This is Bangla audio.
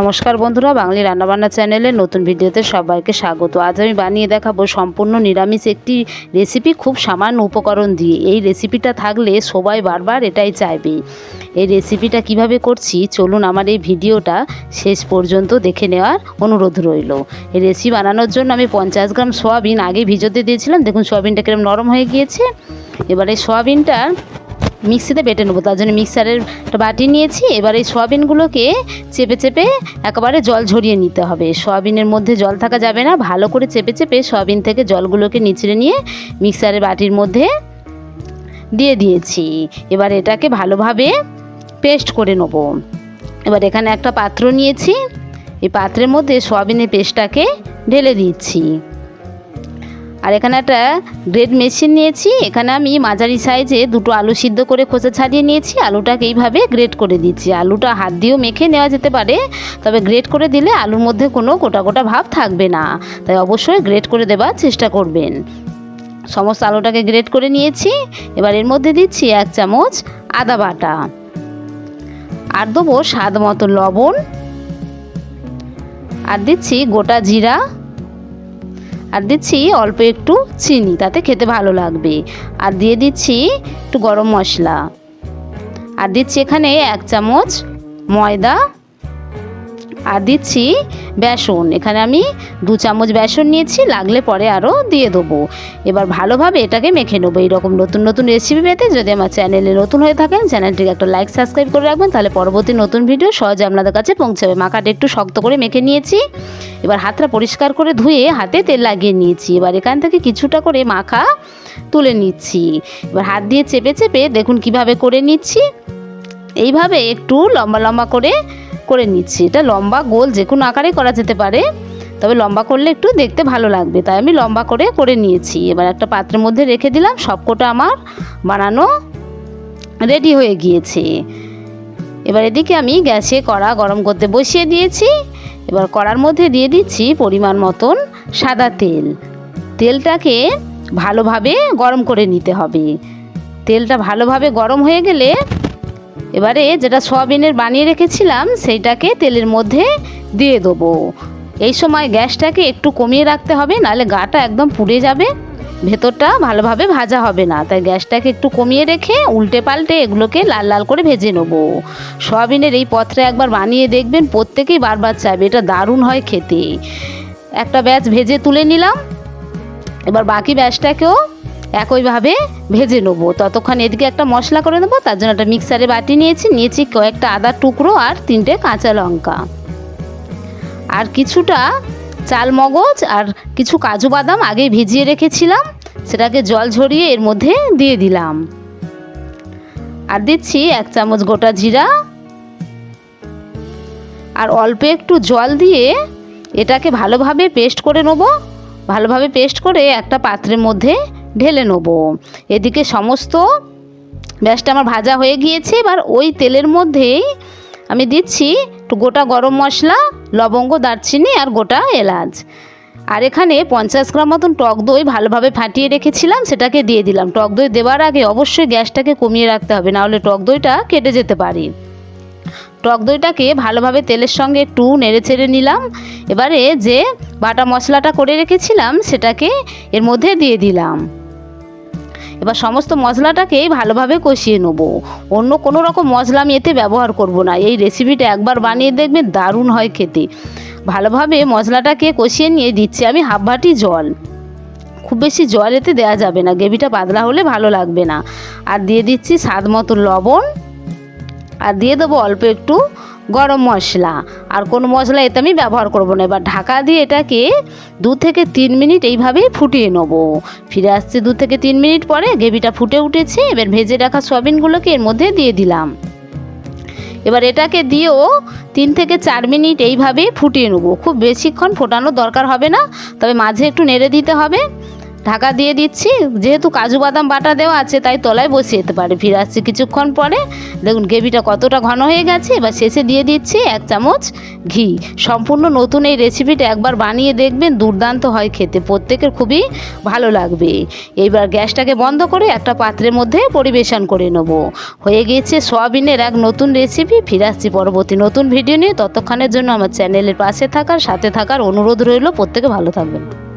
নমস্কার বন্ধুরা, বাঙালি রান্নাবান্না চ্যানেলে নতুন ভিডিওতে সবাইকে স্বাগত। আজ আমি বানিয়ে দেখাবো সম্পূর্ণ নিরামিষ একটি রেসিপি খুব সামান্য উপকরণ দিয়ে। এই রেসিপিটা থাকলে সবাই বারবার এটাই চাইবে। এই রেসিপিটা কীভাবে করছি, চলুন আমার এই ভিডিওটা শেষ পর্যন্ত দেখে নেওয়ার অনুরোধ রইল। এই রেসিপি বানানোর জন্য আমি পঞ্চাশ গ্রাম সোয়াবিন আগে ভিজোতে দিয়েছিলাম। দেখুন, সোয়াবিনটা কিরম নরম হয়ে গিয়েছে। এবারে সয়াবিনটা মিক্সিতে বেটে নেব, তার জন্য মিক্সারের একটা বাটি নিয়েছি। এবার এই সয়াবিনগুলোকে চেপে চেপে একেবারে জল ঝরিয়ে নিতে হবে। সয়াবিনের মধ্যে জল থাকা যাবে না, ভালো করে চেপে চেপে সয়াবিন থেকে জলগুলোকে নিচড়ে নিয়ে মিক্সারের বাটির মধ্যে দিয়ে দিয়েছি। এবার এটাকে ভালোভাবে পেস্ট করে নেব। এবার এখানে একটা পাত্র নিয়েছি। এই পাত্রের মধ্যে সয়াবিনের পেস্টটাকে ঢেলে দিচ্ছি। আর এখানে একটা গ্রেড মেশিন নিয়েছি। এখানে আমি মাঝারি সাইজে দুটো আলু সিদ্ধ করে খোসা ছাড়িয়ে নিয়েছি। আলুটাকে এইভাবে গ্রেড করে দিচ্ছি। আলুটা হাত দিয়েও মেখে নেওয়া যেতে পারে, তবে গ্রেড করে দিলে আলুর মধ্যে কোনো গোটা গোটা ভাব থাকবে না। তাই অবশ্যই গ্রেড করে দেওয়ার চেষ্টা করবেন। সমস্ত আলুটাকে গ্রেড করে নিয়েছি। এবার এর মধ্যে দিচ্ছি এক চামচ আদা বাটা। আর দেবো স্বাদ মতো লবণ। আর দিচ্ছি গোটা জিরা। আর দিচ্ছি অল্প একটু চিনি, তাতে খেতে ভালো লাগবে। আর দিয়ে দিচ্ছি একটু গরম মশলা। আর দিচ্ছি এখানে এক চামচ ময়দা আর দিচ্ছি বেসন। এখানে আমি দু চামচ বেসন নিয়েছি, লাগলে পরে আরও দিয়ে দেবো। এবার ভালোভাবে এটাকে মেখে নেব। এইরকম নতুন নতুন রেসিপি পেতে যদি আমার চ্যানেলে নতুন হয়ে থাকেন, চ্যানেলটিকে একটা লাইক সাবস্ক্রাইব করে রাখবেন, তাহলে পরবর্তী নতুন ভিডিও সহজে আপনাদের কাছে পৌঁছাবে। মাখাটা একটু শক্ত করে মেখে নিয়েছি। এবার হাতটা পরিষ্কার করে ধুয়ে হাতে তেল লাগিয়ে নিয়েছি। এবার এখান থেকে কিছুটা করে মাখা তুলে নিচ্ছি। এবার হাত দিয়ে চেপে চেপে দেখুন কীভাবে করে নিচ্ছি। এইভাবে একটু লম্বা লম্বা করে করে নিচ্ছি। এটা লম্বা গোল, যে কোনো আকারে করা যেতে পারে, তবে লম্বা করলে একটু দেখতে ভালো লাগবে। তাই আমি লম্বা করে করে নিয়েছি। এবার একটা পাত্রের মধ্যে রেখে দিলাম, সবকটা আমার বানানো রেডি হয়ে গিয়েছে। এবার এদিকে আমি গ্যাসে কড়া গরম করতে বসিয়ে দিয়েছি। এবার কড়ার মধ্যে দিয়ে দিচ্ছি পরিমাণ মতন সাদা তেল। তেলটাকে ভালোভাবে গরম করে নিতে হবে। তেলটা ভালোভাবে গরম হয়ে গেলে এবারে যেটা সয়াবিনের বানিয়ে রেখেছিলাম, সেইটাকে তেলের মধ্যে দিয়ে দেবো। এই সময় গ্যাসটাকে একটু কমিয়ে রাখতে হবে, নাহলে গাটা একদম পুড়ে যাবে, ভেতরটা ভালোভাবে ভাজা হবে না। তাই গ্যাসটাকে একটু কমিয়ে রেখে উল্টে পাল্টে এগুলোকে লাল লাল করে ভেজে নেব। সয়াবিনের এই পথটা একবার বানিয়ে দেখবেন, প্রত্যেকেই বারবার চাইবে, এটা দারুণ হয় খেতে। একটা ব্যাচ ভেজে তুলে নিলাম। এবার বাকি ব্যাচটাকেও একইভাবে ভেজে নেব। ততক্ষণ এদিকে একটা মশলা করে নেব, তার জন্য একটা মিক্সারে বাটি নিয়েছি নিয়েছি কয়েকটা আদার টুকরো আর তিনটে কাঁচা লঙ্কা। আর কিছুটা চাল মগজ আর কিছু কাজু বাদাম আগে ভিজিয়ে রেখেছিলাম, সেটাকে জল ঝরিয়ে এর মধ্যে দিয়ে দিলাম। আর দিচ্ছি এক চামচ গোটা জিরা। আর অল্প একটু জল দিয়ে এটাকে ভালোভাবে পেস্ট করে নেব। ভালোভাবে পেস্ট করে একটা পাত্রের মধ্যে ঢেলে নেব। এদিকে সমস্ত ব্যাসটা আমার ভাজা হয়ে গিয়েছে। এবার ওই তেলের মধ্যেই আমি দিচ্ছি একটু গোটা গরম মশলা, লবঙ্গ, দারচিনি আর গোটা এলাচ। আর এখানে পঞ্চাশ গ্রাম মতন টক দই ভালোভাবে ফাটিয়ে রেখেছিলাম, সেটাকে দিয়ে দিলাম। টক দই দেওয়ার আগে অবশ্যই গ্যাসটাকে কমিয়ে রাখতে হবে, নাহলে টক দইটা কেটে যেতে পারে। টক দইটাকে ভালোভাবে তেলের সঙ্গে একটু নেড়ে ছেড়ে নিলাম। এবারে যে বাটা মশলাটা করে রেখেছিলাম, সেটাকে এর মধ্যে দিয়ে দিলাম। এবার সমস্ত মশলাটাকে ভালোভাবে কষিয়ে নেব। অন্য কোনো রকম মশলা আমি এতে ব্যবহার করব না। এই রেসিপিটা একবার বানিয়ে দেখবেন দারুণ হয় খেতে। ভালোভাবে মশলাটাকে কষিয়ে নিয়ে দিচ্ছি আমি হাফ বাটি জল। খুব বেশি জল এতে দেওয়া যাবে না। গ্রেভিটা পাতলা হলে ভালো লাগবে না। আর দিয়ে দিচ্ছি স্বাদ মতো লবণ। আর দিয়ে দেবো অল্প একটু গরম মশলা। আর কোনো মশলা এতে আমি ব্যবহার করব না। এবার ঢাকা দিয়ে এটাকে দু থেকে তিন মিনিট এইভাবেই ফুটিয়ে নেব। ফিরে আসছে দু থেকে তিন মিনিট পরে, গ্রেভিটা ফুটে উঠেছে। এবার ভেজে রাখা সয়াবিনগুলোকে এর মধ্যে দিয়ে দিলাম। এবার এটাকে দিয়েও তিন থেকে চার মিনিট এইভাবে ফুটিয়ে নেব। খুব বেশিক্ষণ ফোটানোর দরকার হবে না। তবে মাঝে একটু নেড়ে দিতে হবে। ঢাকা দিয়ে দিচ্ছি। যেহেতু কাজু বাদাম বাটা দেওয়া আছে, তাই তলায় বসিয়ে যেতে পারে। ফিরে আসছি কিছুক্ষণ পরে। দেখুন, গ্রেভিটা কতটা ঘন হয়ে গেছে। এবার শেষে দিয়ে দিচ্ছি এক চামচ ঘি। সম্পূর্ণ নতুন এই রেসিপিটা একবার বানিয়ে দেখবেন, দুর্দান্ত হয় খেতে। প্রত্যেকের খুবই ভালো লাগবে। এইবার গ্যাসটাকে বন্ধ করে একটা পাত্রের মধ্যে পরিবেশন করে নেব। হয়ে গিয়েছে সয়াবিনের এক নতুন রেসিপি। ফিরে আসছি পরবর্তী নতুন ভিডিও নিয়ে। ততক্ষণের জন্য আমার চ্যানেলের পাশে থাকার সাথে থাকার অনুরোধ রইল। প্রত্যেকে ভালো থাকবেন।